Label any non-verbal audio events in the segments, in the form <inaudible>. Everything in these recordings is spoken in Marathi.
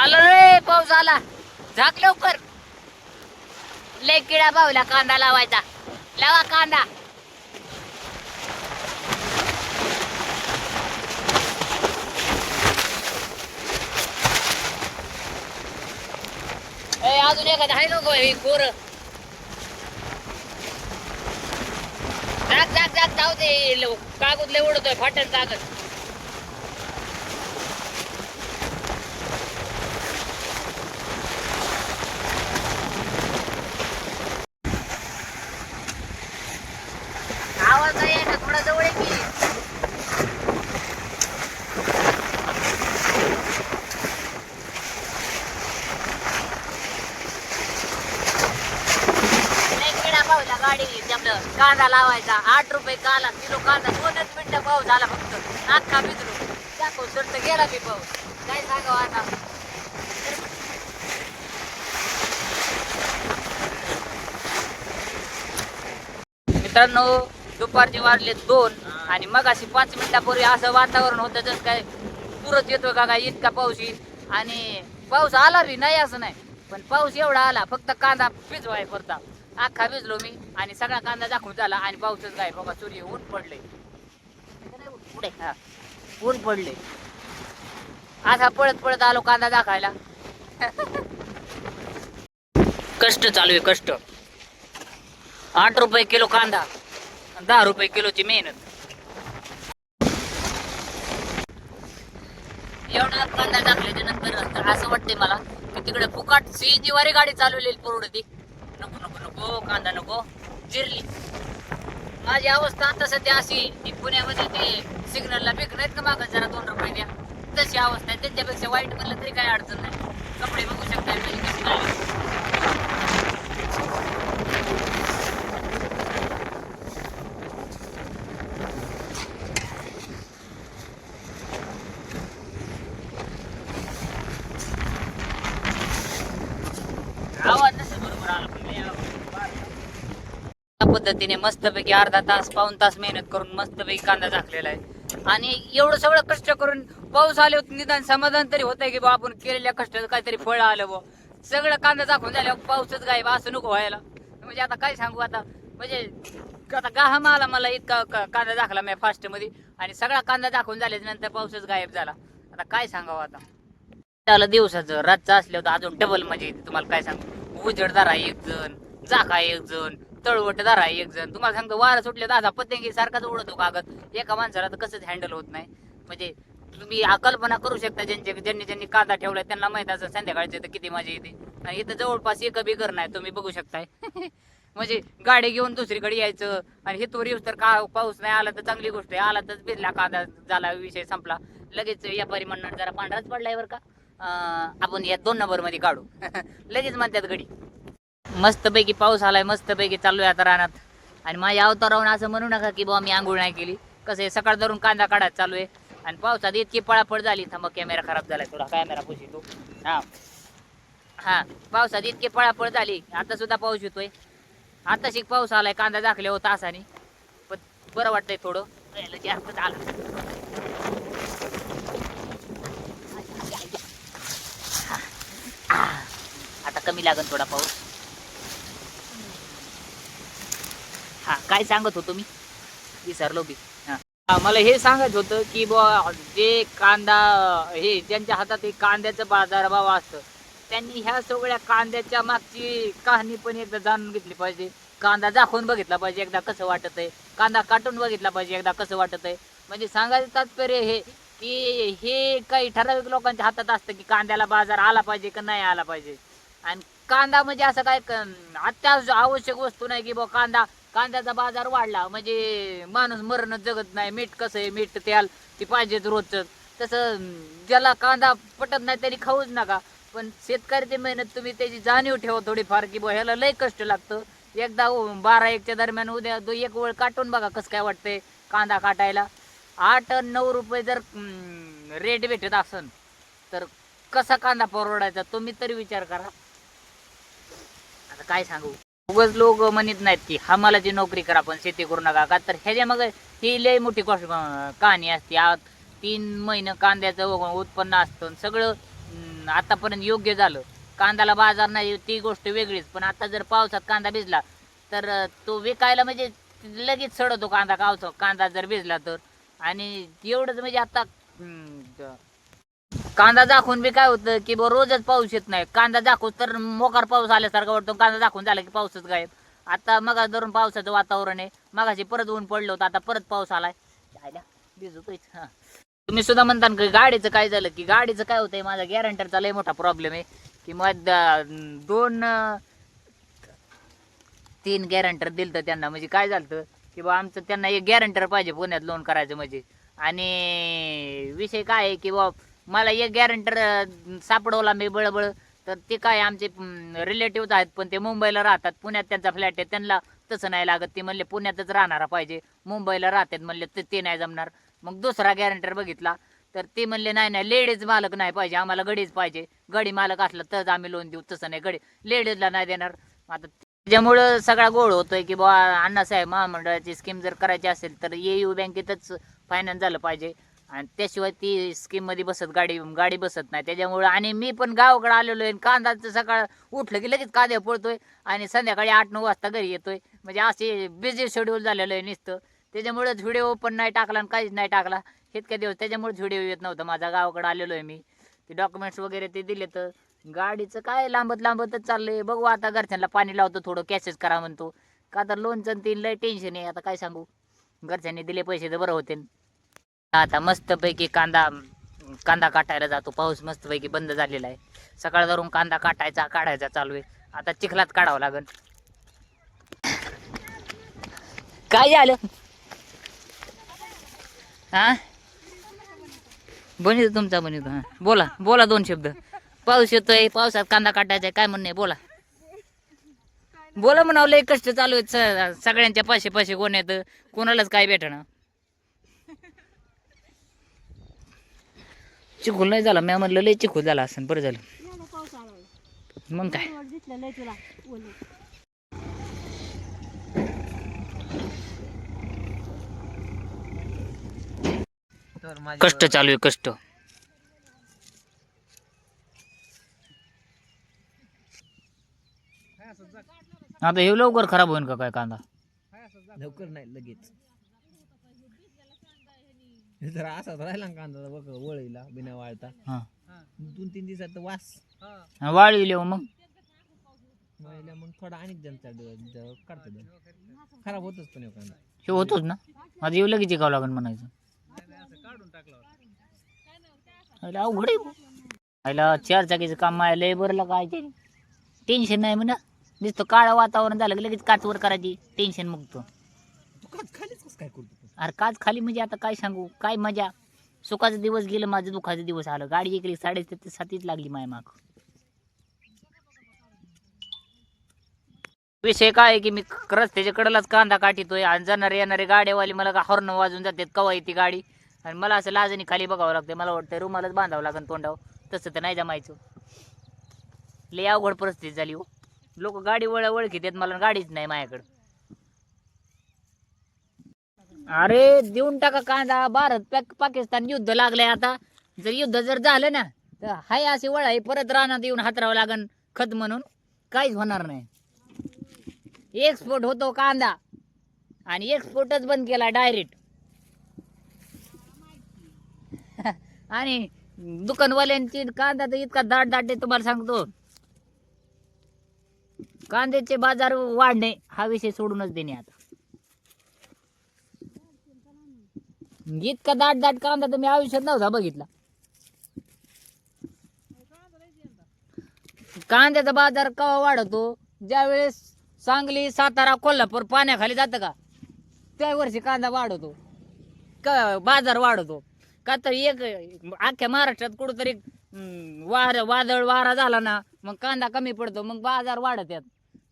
आलो रे पाऊस आला. झाक लवकर. लय किडा पावला कांदा लावायचा. लावा कांदा. ए, अजून एखादा आहे नको हे कोर जाग जाग जाग जाऊ दे कागद लय उडतोय फाटन जागत आवाज नाही आहे ना थोडा जवळ आहे की लय किडा पावला गाडी आपलं कांदा लावायचा आठ रुपये काला किलो कांदा दोनच मिनिटं पाऊस झाला फक्त. अख्खा भिजलो. दाखव सर गेला मी पाऊस. काय सांगावं आता? मित्रांनो दुपारचे वाजले दोन आणि मग अशी पाच मिनिटापूर्वी असं वातावरण होतं जसं काय पुरत येतो का काय इतका पाऊस येईल. आणि पाऊस आला बी नाही असं नाही पण पाऊस एवढा आला फक्त कांदा पिजवाय करता अख्खा भिजलो मी आणि सगळा कांदा दाखवून झाला आणि पाऊसच काय बघा सूर्य ऊन पडले. पुढे? हा. ऊन पडले. असा पळत पळत आलो कांदा दाखायला. कष्ट चालू आहे कष्ट. आठ रुपये किलो कांदा दहा रुपये किलोची मेहनत. एवढा कांदा टाकल्याच्या नंतर असं वाटते मला की तिकडे फुकाट सीएनजी वारी गाडी चालवलेली परवडती. नको कांदा नको जिरली. माझी अवस्था आता सध्या अशी की पुण्यामध्ये ते सिग्नलला बिक नाहीत का मागं? जरा दोन रुपये द्या. तशी अवस्था आहे. त्यांच्यापेक्षा वाईट म्हणलं तरी काही अडचण नाही. कपडे बघू शकता माझी कशी झाली. आवाज नसेल बरोबर आला पण लय आवाज. त्या पद्धतीने मस्तपैकी अर्धा तास पाऊन तास मेहनत करून मस्तपैकी कांदा झाकलेला आहे. आणि एवढं सगळं कष्ट करून पाऊस आले होते निदान समाधान तरी होतंय की बा आपण केलेल्या कष्टाचं काहीतरी फळ आलं बा सगळं कांदा दाखवून झाल्यावर पाऊसच गायब असं नको व्हायला. म्हणजे आता काय सांगू आता? म्हणजे आता गाहम आला मला इतका कांदा दाखला मी फास्टमध्ये आणि सगळा कांदा दाखवून झाल्याच्यानंतर पाऊसच गायब झाला. आता काय सांगावं आता? त्याला दिवसाचं रातचं असल्यावर अजून डबल मजा येते तुम्हाला काय सांगू? उजडदार आहे एक जण जाका एक जण तळवटदार आहे एक जण तुम्हाला सांगतो वारं सुटले दादा पतंगी सारखाच उडतो कागद. एका माणसाला तर कसंच हँडल होत नाही. म्हणजे तुम्ही कल्पना करू शकता ज्यांचे ज्यांनी ज्यांनी कांदा ठेवलाय त्यांना माहीत असं संध्याकाळचे तर किती मजा येते. आणि इथं जवळपास एक बी घर नाही तुम्ही बघू शकताय. <laughs> म्हणजे गाडी घेऊन दुसरीकडे यायचं आणि हे तो तर का पाऊस नाही आला तर चांगली गोष्ट आहे. आला तर भिजला कांदा झाला विषय संपला. लगेच व्यापारी म्हणणार जरा पांढराच पडलाय बरं का? आपण या दोन नंबरमध्ये काढू. <laughs> लगेच म्हणतात घडी. मस्तपैकी पाऊस आलाय मस्तपैकी चालू आहे आता रानात. आणि माझ्या अवतारावरून असं म्हणू नका की बाबा मी आंघोळ नाही केली. कसं आहे सकाळ धरून कांदा काढायला चालू आहे. आणि पावसात इतकी पळापळ झाली थांबा कॅमेरा खराब झालाय थोडा कॅमेरा पुशितो हा. हा पावसात इतकी पळापळ झाली आता सुद्धा पाऊस येतोय. आता शिक पाऊस आलाय कांदा दाखले होता तासाने. पण बरं वाटतंय थोडं. जास्त जास्तच आलं आता कमी लागन थोडा पाऊस. हा काय सांगत होतो मी? विसरलो बी. हा. मला हे सांगत होतं की बुवा जे कांदा हे ज्यांच्या हातात एक कांद्याचं बाजारभाव असतं त्यांनी ह्या सगळ्या कांद्याच्या मागची कहाणी पण एकदा जाणून घेतली पाहिजे. कांदा दाखवून बघितला पाहिजे एकदा कसं वाटत आहे. कांदा काटून बघितला पाहिजे एकदा कसं वाटत आहे. म्हणजे सांगायचं तात्पर्य हे की हे काही ठराविक लोकांच्या हातात असतं की कांद्याला बाजार आला पाहिजे का नाही आला पाहिजे. आणि कांदा म्हणजे असं काय अत्यावश्यक आवश्यक वस्तू नाही की बुवा कांदा कांद्याचा बाजार वाढला म्हणजे माणूस मरणच जगत नाही. मीठ कसं आहे? मीठ त्याल ती पाहिजेच रोजच. तसं ज्याला कांदा पटत नाही त्यांनी खाऊच नका. पण शेतकऱ्याची मेहनत तुम्ही त्याची जाणीव ठेवा थोडीफार की बुवा ह्याला लय कष्ट लागतं. एकदा बारा एकच्या दरम्यान उद्या दो एक वेळ काटून बघा कसं काय वाटतंय कांदा काटायला. आठ नऊ रुपये जर रेट भेटत असन तर कसा कांदा परवडायचा? तुम्ही तरी विचार करा. आता काय सांगू? उगच लोक म्हणत नाहीत की जी नोकरी करा पण शेती करू नका. का तर ह्याच्या मग ही लय मोठी गोष्ट कहाणी असते. आत तीन महिने कांद्याचं उत्पन्न असतं आणि सगळं आतापर्यंत योग्य झालं. कांद्याला बाजार नाही ती गोष्ट वेगळीच. पण आता जर पावसात कांदा भिजला तर तो विकायला म्हणजे लगेच सडतो कांदा. कावचा कांदा जर भिजला तर. आणि एवढंच म्हणजे आता कांदा दाखवून बी काय होतं की बुवा रोजच पाऊस येत नाही. कांदा झाकून तर मोकार पाऊस आल्यासारखा वाटतो कांदा दाखवून झाला की पाऊसच गायब. आता मग धरून पावसाचं वातावरण आहे. मगाशी परत ऊन पडलं होतं आता परत पाऊस आलाय. भिजतोय हा. तुम्ही सुद्धा म्हणता की गाडीचं काय झालं? की गाडीचं काय होतंय? माझा गॅरंटरचा लय मोठा प्रॉब्लेम आहे. की मग दोन तीन गॅरंटर दिलं तर त्यांना. म्हणजे काय झालं की बा आमचं त्यांना एक गॅरंटर पाहिजे पुण्यात लोन करायचं म्हणजे. आणि विषय काय आहे की बा मला एक गॅरंटर सापडवला मी बळबळ. तर ते काय आमचे रिलेटिव्ह आहेत पण ते मुंबईला राहतात. पुण्यात त्यांचा फ्लॅट आहे. त्यांना तसं नाही लागत. ते म्हणले पुण्यातच राहणारा पाहिजे. मुंबईला राहतात. म्हणले तर ते नाही जमणार. मग दुसरा गॅरंटर बघितला. तर ते म्हणले नाही नाही लेडीज मालक नाही पाहिजे. आम्हाला गडीच पाहिजे. गडी मालक असला तरच आम्ही लोन देऊ. तसं नाही गडी लेडीजला नाही देणार. आता त्याच्यामुळं सगळा गोळ होतोय की बा अण्णासाहेब महामंडळाची स्कीम जर करायची असेल तर ए यू बँकेतच फायनान्स झालं पाहिजे. आणि त्याशिवाय ती स्कीममध्ये बसत गाडी गाडी बसत नाही. त्याच्यामुळं आणि मी पण गावाकडे आलेलो आहे कांदाचं सकाळ उठलं की लगेच कांदे पळतोय आणि संध्याकाळी आठ नऊ वाजता घरी येतोय. म्हणजे असे बिझी शेड्यूल झालेलं आहे नुसतं. त्याच्यामुळेच व्हिडिओ पण नाही टाकला आणि काहीच नाही टाकला. इतक्या दिवस त्याच्यामुळेच व्हिडिओ येत नव्हता. माझा गावाकडे आलेलो आहे मी. ते डॉक्युमेंट्स वगैरे ते दिले तर गाडीचं काय लांबत लांबतच चाललंय. बघू आता घरच्यांना पाणी लावतो थोडं कॅशेस करा म्हणतो. का तर लोनचं तीन लय टेन्शन आहे. आता काय सांगू? घरच्यांनी दिले पैसे तर बरं होते. आता मस्तपैकी कांदा कांदा काटायला जातो. पाऊस मस्तपैकी बंद झालेला आहे. सकाळ धरून कांदा काटायचा काढायचा चालू आहे. आता चिखलात काढावं लागेल. काय झालं? हा? बनित तुमचा बनित हा. बोला बोला दोन शब्द. पाऊस येतोय पावसात कांदा काटायचा काय म्हणणे बोला. बोला म्हणावं लय कष्ट चालू आहेत. सगळ्यांच्या पाशे पाशे कोण येतं कोणालाच काय भेटणं चिखल नाही झाला. मी म्हणलं लय चिखल झाला असं बरं झालं. मग काय? कष्ट चालू आहे कष्ट. आता हे लवकर खराब होईल का काय कांदा? लवकर नाही लगेच. <laughs> जर असाच राहिला ना कांदा बघ वळीला बिना वाळता. हा. दोन तीन दिवसात वास. हा, मग. वाळीला मग थोडा अनेक जनता खराब होतच पण हे कांदा. हे होतोच ना. आता येऊ लगेच शिकावं लागेल म्हणायचं. अवघड आहे बुवा. आयला चार चाकीचं काम आहे लय बरं काय ते. टेन्शन नाही म्हणा. नुसतं काळं वातावरण झालं की लगेच काचवर करायची. टेन्शन मुक्त तू. काच खालीच कसं काय करतो? तू? अरे काच खाली म्हणजे आता काय सांगू? काय मजा? सुखाचा दिवस गेलं माझं दुखाचं दिवस आलं. गाडी इकडे साडे सातीच लागली माय माग. विषय काय आहे की मी रस्त्याच्या कडेलाच कांदा काठीतोय आणि जाणारे येणारे गाड्यावाले मला का हॉर्न वाजून जातात कवा येते गाडी? आणि मला असं लाजणी खाली बघावं लागतं मला वाटतं रुमालाच बांधावं लागेल तोंडावर. तसं तर नाही जमायचं. लय अवघड परिस्थिती झाली हो. लोक गाडी वळ वळखी देत मला गाडीच नाही माझ्याकडं अरे देऊन टाका कांदा. भारत पाक पाकिस्तान युद्ध लागलंय आता. जर युद्ध जर झालं ना तर हाय अशी वळ आहे परत रानात येऊन हातरावं लागन खत म्हणून. काहीच होणार नाही. एक्सपोर्ट होतो कांदा. आणि एक्सपोर्टच बंद केला डायरेक्ट <laughs> आणि दुकानवाल्यांची कांदा तर इतका दाट दाट आहे तुम्हाला सांगतो. कांद्याचे बाजार वाढणे हा विषय सोडूनच देणे आता. इतका दाट दाट कांदा तर मी आयुष्यात नव्हता बघितला. कांद्याचा बाजार केव्हा वाढतो? ज्यावेळेस सांगली सातारा कोल्हापूर पाण्याखाली जातं का? त्या वर्षी कांदा वाढवतो का बाजार वाढवतो का तर एक अख्ख्या महाराष्ट्रात कुठंतरी वार वादळ वारा झाला ना मग कांदा कमी पडतो मग बाजार वाढत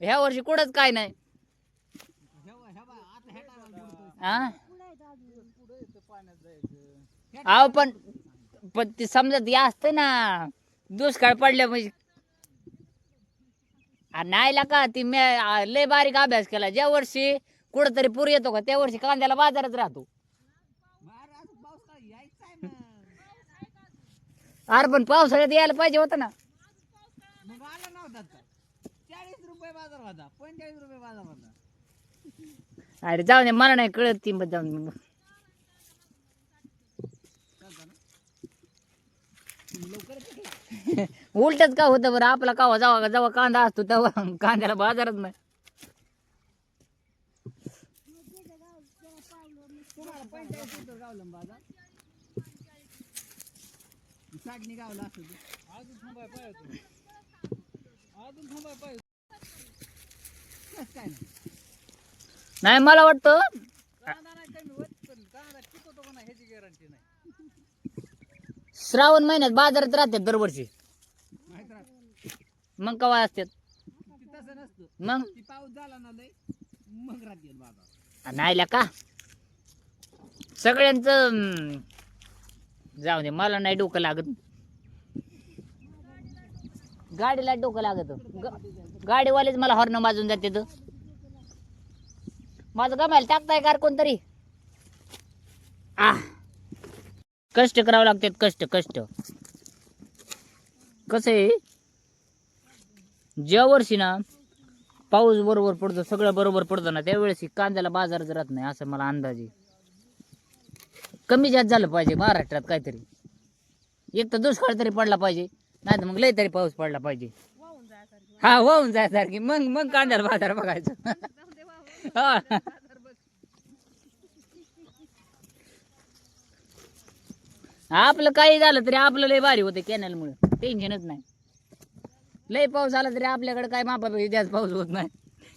ह्या वर्षी कुठंच काय नाही. हा अहो पण पण ते समजत हे असतं ना. दुष्काळ पडल्या म्हणजे. आ, नाही ला का ती मी आ, लय बारीक अभ्यास केला. ज्या वर्षी कुठंतरी पूर येतो का त्या वर्षी कांद्याला बाजारच राहतो. अरे पण पावसाळ्यात यायला पाहिजे होतं ना. मग आला नव्हता का चाळीस रुपये बाजार होता पंचेचाळीस रुपये बाजार होता. अरे जाऊ दे मला नाही कळत ती मग जाऊन दे. चालतं ना? तुम्ही लवकर पिकला. उलटच का होतं बरं? आपला कावा जावा जेव्हा कांदा असतो तेव्हा कांद्याला बाजारच नाही. नाही मला वाटतं गावलं ना बाजार साठणी गावला असतो अजून थांबाय पाहिजे अजून थांबाय पाहिजे काय नाही नाही मला वाटतं कांदा नाही कमी होत पण कांदा टिकवतो का नाही ह्याची गॅरंटी नाही श्रावण महिन्यात बाजारात राहतात दरवर्षी. मग कवा असतात? ती तसं नसतं. मग? ती पाऊस झाला ना लय मग राहते बाजार. नाही का? सगळ्यांचं जाऊ दे मला नाही डोकं लागत. गाडीला डोकं लागत. ग- गाडीवालेच मला हॉर्न वाजून जाते तर माझं गमायला टाकताय कार कोणतरी? आ. कष्ट करावं लागतात कष्ट कष्ट. कसं आहे? ज्या वर्षी ना पाऊस बरोबर पडतो सगळं बरोबर पडतं ना त्यावेळेस कांद्याला बाजारच राहत नाही असं मला अंदाज आहे. कमी जास्त झालं पाहिजे महाराष्ट्रात काहीतरी. एक तर दुष्काळ तरी पडला पाहिजे नाही तर मग लय तरी पाऊस पडला पाहिजे. हा वाहून जायसारखी. मग मग कांद्याला बाजार बघायचं. हा. आपलं काही झालं तरी आपलं लय भारी होतं कॅनलमुळे टेन्शनच नाही. लय पाऊस आला तरी आपल्याकडे काय मापापैकी जास्त पाऊस होत नाही.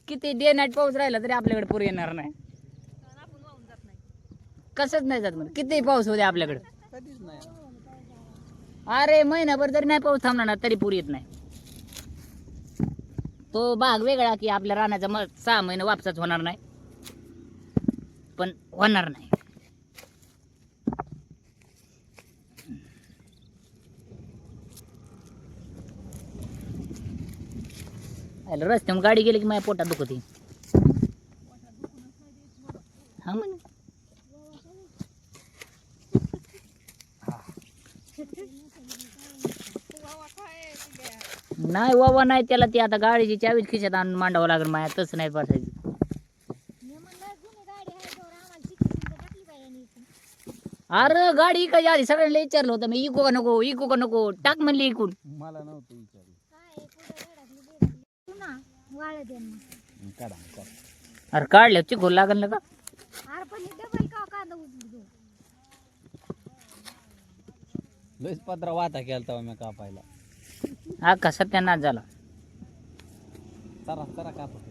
किती डे नाईट पाऊस राहिला तरी आपल्याकडे पूर येणार नाही. कसंच नाही जात मग किती पाऊस होते आपल्याकडे. अरे महिनाभर जरी नाही पाऊस थांबला ना तरी पूर येत नाही. तो भाग वेगळा की आपल्या रानाचा मग सहा महिने वापसाच होणार नाही. पण होणार नाही. अरे रस्त्यावर गाडी गेली की माझ्या पोटात दुखते हा म्हण नाही वावा नाही त्याला ती आता गाडीची चावीच खिशात आणून मांडावं लागेल माया तसं नाही बसायचं. अरे गाडी इकायची आधी सगळ्यांना विचारलं होतं मी इको का नको इको का नको टाक म्हणली इकून. मला नव्हतं विचारलं काय आहे, कुठं रेडाकली, बेडाकली. तू ना वाळत आहे मग. काढा अरे काढल्या चिकोल लागल ना का? अरे पण हे डबल का कांदा लयच पत्रा वाता केला तेव्हा मी कापायला. अख्खा सत्यानाश झाला. चरा चरा कापत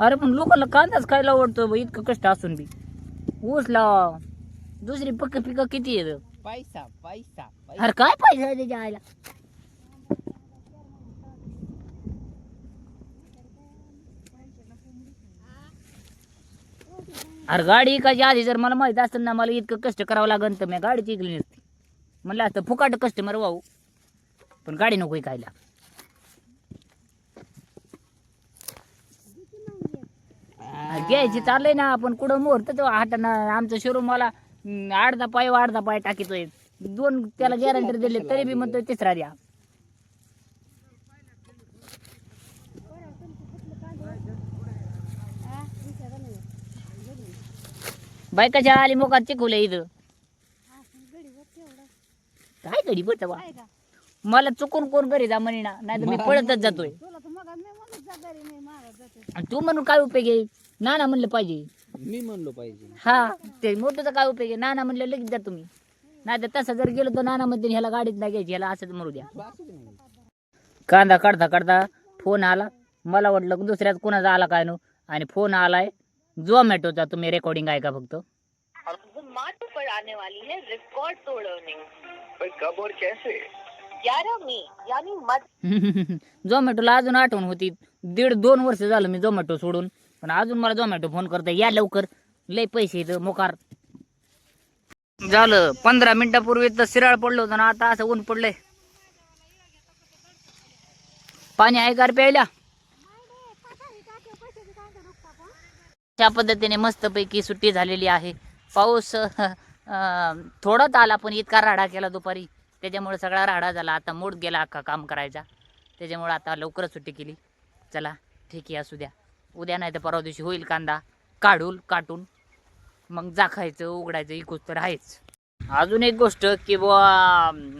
अरे पण लोकांना कांदाच खायला आवडतो बा, इतकं कष्ट असून बी. ऊस लावा. दुसरी पक्क पिकं किती येत पैसा पैसा पैसा. अरे काय पाहिजे त्याच्या आईला? अरे गाडी इकायची आधी जर मला माहीत असतं ना मला इतकं कष्ट करावं लागेल तर मी गाडीची इकली नसती. म्हणलं असतं फुकाट कस्टमर वाहू. पण गाडी नको इकायला घ्यायची चाललंय ना आपण कुठं मोहरत तो हातानं आमचं शोरूम मला अर्धा पाय अर्धा पाय टाकीतोय. दोन त्याला गॅरंटी दिले तरी बी म्हणतोय तिसरा द्या हा, विचारा नाही. बायकाच्या आली मोकात चिकवलं इथं. काय काय का? मला चुकून कोण घरी जा म्हणे ना नाही तर मी पळतच जातोय. तुला तर मग मी म्हणत जा घरी मी मागत जाते. आणि तू म्हणून काय उपयोग आहे? नाना म्हणलं पाहिजे. मी म्हणलो पाहिजे. हा ते मोठं काय उपयोग आहे? नाना म्हणलं लगेच जा तुम्ही. नाही तर तसं जर गेलो तर नाना म्हणते ह्याला गाडीत नाही घ्यायची ह्याला असंच मरू द्या. कांदा काढता काढता फोन आला. मला वाटलं दुसऱ्याच कोणाचा आला काय नो? आणि फोन आलाय. झोमॅटोचा तुम्ही रेकॉर्डिंग आहे का फक्त? मार्च पर आने वाली है रिकॉर्ड तोड़ अर्निंग भाई कब और कैसे? 11 मई यानी मध्य <laughs> झोमॅटोला अजून आठवण होती. दीड दोन वर्ष झालं मी झोमॅटो सोडून. पण अजून मला झोमॅटो फोन करते या लवकर. लय पैसे येतं मोकार. झालं पंधरा मिनिटापूर्वी तर शिराळ पडलं होतं ना आता असं ऊन पडलंय. पाणी आहे का रे प्यायला? अशा पद्धतीने मस्तपैकी सुट्टी झालेली आहे. पाऊस <laughs> थोडाच आला पण इतका राडा केला दुपारी. त्याच्यामुळे सगळा राडा झाला. आता मूड गेला अख्खा काम करायचा. त्याच्यामुळे आता लवकरच सुट्टी केली. चला ठीक आहे असू द्या. उद्या नाही तर परवा दिवशी होईल कांदा. काढूल काटून. मग जाखायचं उघडायचं इकूच तर आहेच. अजून एक गोष्ट की बुवा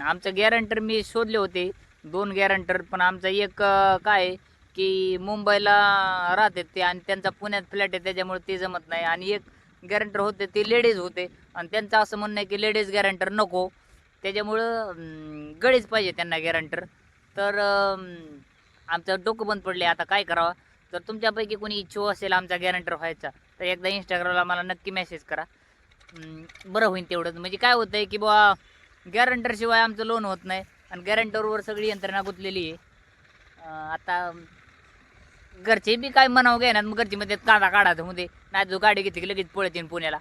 आमचं गॅरंटर मी शोधले होते. दोन गॅरंटर पण आमचा एक काय आहे? की मुंबईला राहते ते आणि त्यांचा पुण्यात फ्लॅट आहे त्याच्यामुळे ते जमत नाही. आणि एक गॅरंटर होते ते लेडीज होते. आणि त्यांचं असं म्हणणं आहे की लेडीज गॅरंटर नको. त्याच्यामुळं गळीच गडीच पाहिजे त्यांना गॅरंटर तर आमचं डोकं बंद पडले आता काय करावं? तर तुमच्यापैकी कोणी इच्छू असेल आमचा गॅरंटर व्हायचा तर एकदा इंस्टाग्रामला मला नक्की मेसेज करा. बरं होईल तेवढंच. म्हणजे काय होतं आहे की बुवा गॅरंटरशिवाय आमचं लोन होत नाही. आणि गॅरंटरवर सगळी यंत्रणा गुंतलेली आहे. आता घरचे बी काय म्हणावं घेणार मग घरची मध्ये काढा काढायचं दे. नाही जो गाडी घेतली की लगेच पळतीन पुण्याला.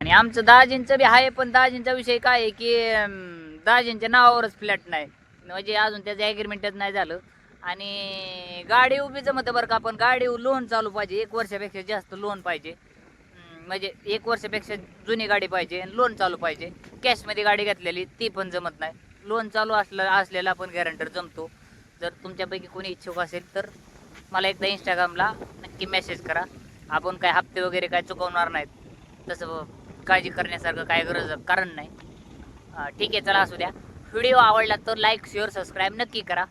आणि आमचं दाजींचं बी आहे पण दाजींचा विषय काय आहे की दाजींच्या नावावरच फ्लॅट नाही. म्हणजे अजून त्याचं ॲग्रीमेंटच नाही झालं. आणि गाडी उभी जमत बरं का पण गाडी लोन चालू पाहिजे. एक वर्षापेक्षा जास्त लोन पाहिजे. म्हणजे एक वर्षापेक्षा जुनी गाडी पाहिजे आणि लोन चालू पाहिजे. कॅशमध्ये गाडी घेतलेली ती पण जमत नाही. लोन चालू असलं असलेला आपण गॅरंटर जमतो. जर तुमच्यापैकी कोणी इच्छुक असेल तर मला एकदा इंस्टाग्रामला नक्की मेसेज करा. आपण काय हप्ते वगैरे काय चुकवणार नाहीत. तसं काळजी करण्यासारखं काय गरज कारण नाही. ठीक आहे चला असू द्या. व्हिडिओ आवडला तर लाईक शेअर सबस्क्राईब नक्की करा.